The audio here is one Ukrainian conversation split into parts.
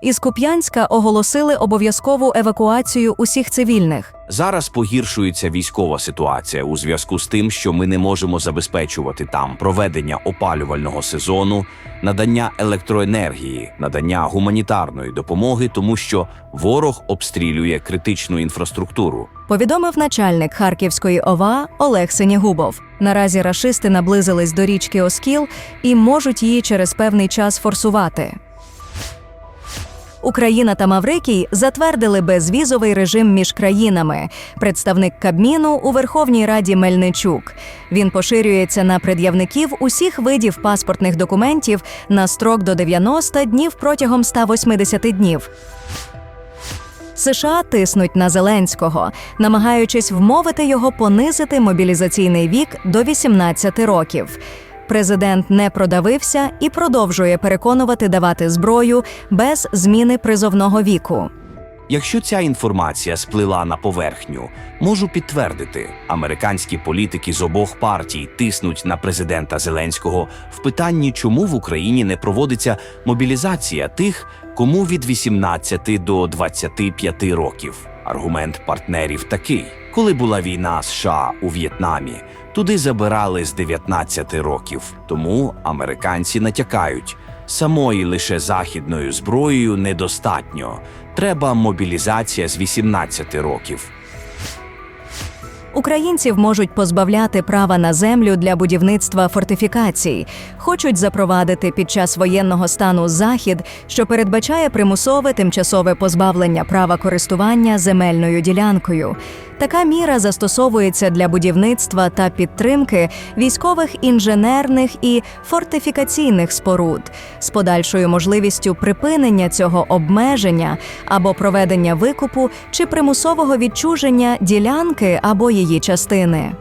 Із Куп'янська оголосили обов'язкову евакуацію усіх цивільних. Зараз погіршується військова ситуація у зв'язку з тим, що ми не можемо забезпечувати там проведення опалювального сезону, надання електроенергії, надання гуманітарної допомоги, тому що ворог обстрілює критичну інфраструктуру. Повідомив начальник Харківської ОВА Олег Синягубов. Наразі рашисти наблизились до річки Оскіл і можуть її через певний час форсувати. Україна та Маврикій затвердили безвізовий режим між країнами. Представник Кабміну у Верховній Раді Мельничук. Він поширюється на пред'явників усіх видів паспортних документів на строк до 90 днів протягом 180 днів. США тиснуть на Зеленського, намагаючись вмовити його понизити мобілізаційний вік до 18 років. Президент не продавився і продовжує переконувати давати зброю без зміни призовного віку. Якщо ця інформація сплила на поверхню, можу підтвердити, американські політики з обох партій тиснуть на президента Зеленського в питанні, чому в Україні не проводиться мобілізація тих, кому від 18 до 25 років. Аргумент партнерів такий: коли була війна США у В'єтнамі, туди забирали з 19 років. Тому американці натякають. Самої лише західною зброєю недостатньо. Треба мобілізація з 18 років. Українців можуть позбавляти права на землю для будівництва фортифікацій. Хочуть запровадити під час воєнного стану захід, що передбачає примусове тимчасове позбавлення права користування земельною ділянкою. Така міра застосовується для будівництва та підтримки військових інженерних і фортифікаційних споруд з подальшою можливістю припинення цього обмеження або проведення викупу чи примусового відчуження ділянки або її частини.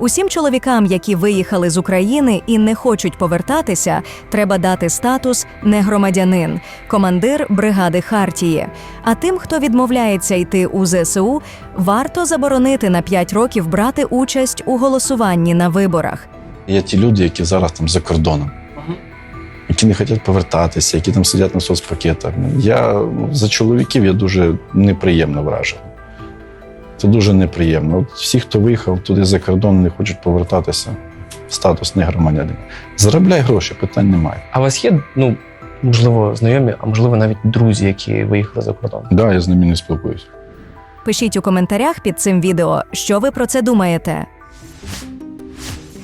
Усім чоловікам, які виїхали з України і не хочуть повертатися, треба дати статус негромадянин, командир бригади Хартії. А тим, хто відмовляється йти у ЗСУ, варто заборонити на 5 років брати участь у голосуванні на виборах. Є ті люди, які зараз там за кордоном, які не хочуть повертатися, які там сидять на соцпакетах. Я ну, за чоловіків я дуже неприємно вражений. Це дуже неприємно. От всі, хто виїхав туди за кордон, не хочуть повертатися в статус негромадянина. Заробляй гроші, питань немає. А у вас є, ну, можливо, знайомі, а можливо, навіть друзі, які виїхали за кордон? Так, да, я з ними не спілкуюся. Пишіть у коментарях під цим відео, що ви про це думаєте.